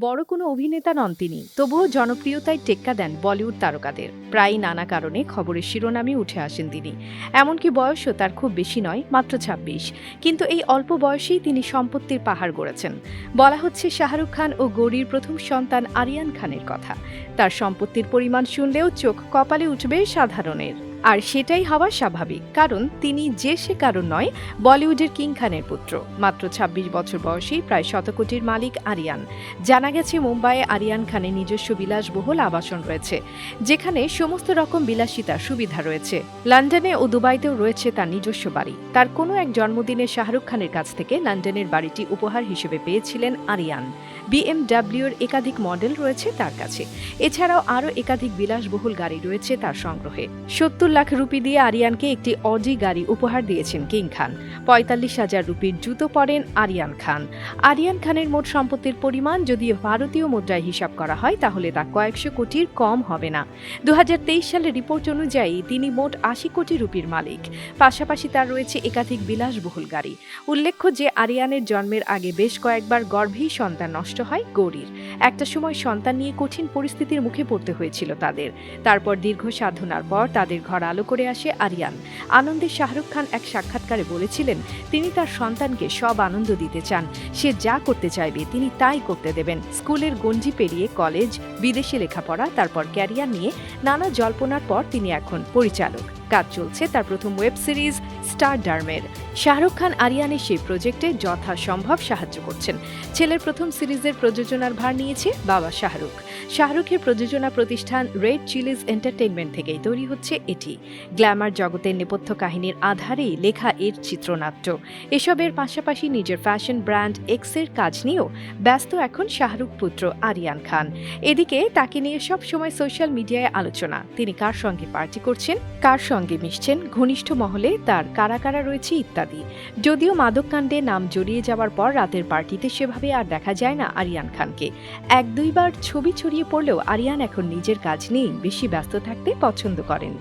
বড় কোনো অভিনেতা নন তিনি। তবুও জনপ্রিয়তায় টেক্কা দেন বলিউড তারকাদের। প্রায় নানা কারণে খবরের শিরোনামে উঠে আসেন তিনি। এমনকি বয়সও তার খুব বেশি নয়, মাত্র ছাব্বিশ। কিন্তু এই অল্প বয়সেই তিনি সম্পত্তির পাহাড় গড়েছেন। বলা হচ্ছে শাহরুখ খান ও গৌরীর প্রথম সন্তান আরিয়ান খানের কথা। তার সম্পত্তির পরিমাণ শুনলেও চোখ কপালে উঠবে সাধারণের। আর সেটাই হওয়া স্বাভাবিক, কারণ তিনি যে সে কারণ নয়, বলিউডের কিং খানের পুত্র। মাত্র ২৬ বছর বয়সেই প্রায় শতকোটির মালিক আরিয়ান। জানা গেছে, মুম্বাইয়ে আরিয়ান খানের নিজস্ব বিলাসবহুল আবাসন রয়েছে, যেখানে সমস্ত রকম বিলাসিতার সুবিধা রয়েছে। লন্ডনে ও দুবাইতেও রয়েছে তার নিজস্ব বাড়ি। তার কোনো এক জন্মদিনে শাহরুখ খানের কাছ থেকে লন্ডনের বাড়িটি উপহার হিসেবে পেয়েছিলেন আরিয়ান। বিএমডাব্লিউর একাধিক মডেল রয়েছে তার কাছে। এছাড়াও আরও একাধিক বিলাসবহুল গাড়ি রয়েছে তার সংগ্রহে। সত্তর লাখ রুপি দিয়ে আরিয়ানকে একটি অজি গাড়ি উপহার দিয়েছেন কিং খান। পঁয়তাল্লিশ হাজার রুপির জুতো পরেন আরিয়ান খান। আরিয়ান খানের মোট সম্পত্তির পরিমাণ যদি ভারতীয় মুদ্রায় হিসাব করা হয়, তাহলে তা কয়েকশো কোটির কম হবে না। দু সালের রিপোর্ট অনুযায়ী, তিনি মোট আশি কোটি রুপির মালিক। পাশাপাশি তার রয়েছে একাধিক বিলাসবহুল গাড়ি। উল্লেখ্য যে, আরিয়ানের জন্মের আগে বেশ কয়েকবার গর্ভেই সন্তান নষ্ট হয়, গৌরীর। একটা সময় সন্তান নিয়ে কঠিন পরিস্থিতির মুখে পড়তে হয়েছিল তাদের। তারপর দীর্ঘ সাধনার পর তাদের ঘর আলো করে আসে আরিয়ান। আনন্দে শাহরুখ খান এক সাক্ষাৎকারে বলেছিলেন, তিনি তার সন্তানকে সব আনন্দ দিতে চান। সে যা করতে চাইবে, তিনি তাই করতে দেবেন। স্কুলের গঞ্জি পেরিয়ে কলেজ, বিদেশে লেখাপড়া, তারপর ক্যারিয়ার নিয়ে নানা জল্পনার পর তিনি এখন পরিচালক। কাজ চলছে, তার প্রথম ওয়েব সিরিজ স্টার ডার্মের শাহরুখ খান আরিয়ানের সেই প্রজেক্টে যথাসম্ভব সাহায্য করছেন। ছেলের প্রথম সিরিজের প্রযোজনার ভার নিয়েছে বাবা শাহরুখ। শাহরুখের প্রযোজনা প্রতিষ্ঠান রেড চিলিজ এন্টারটেইনমেন্ট থেকেই তৈরি হচ্ছে এটি। গ্ল্যামার জগতের নেপথ্য কাহিনীর আধারেই লেখা এর চিত্রনাট্য। এসবের পাশাপাশি নিজের ফ্যাশন ব্র্যান্ড এক্সের কাজ নিয়েও ব্যস্ত এখন শাহরুখ পুত্র আরিয়ান খান। এদিকে তাকে নিয়ে সব সময় সোশ্যাল মিডিয়ায় আলোচনা। তিনি কার সঙ্গে পার্টি করছেন? কার সঙ্গে মিশছেন ঘনিষ্ঠ মহলে তার কারা কারা রয়েছে ইত্যাদি। যদিও মাদককাণ্ডে নাম জড়িয়ে যাওয়ার পর রাতের পার্টিতে সেভাবে আর দেখা যায় না আরিয়ান খানকে। এক দুইবার ছবি ছড়িয়ে পড়লেও আরিয়ান এখন নিজের কাজ নিয়েই বেশি ব্যস্ত থাকতে পছন্দ করেন।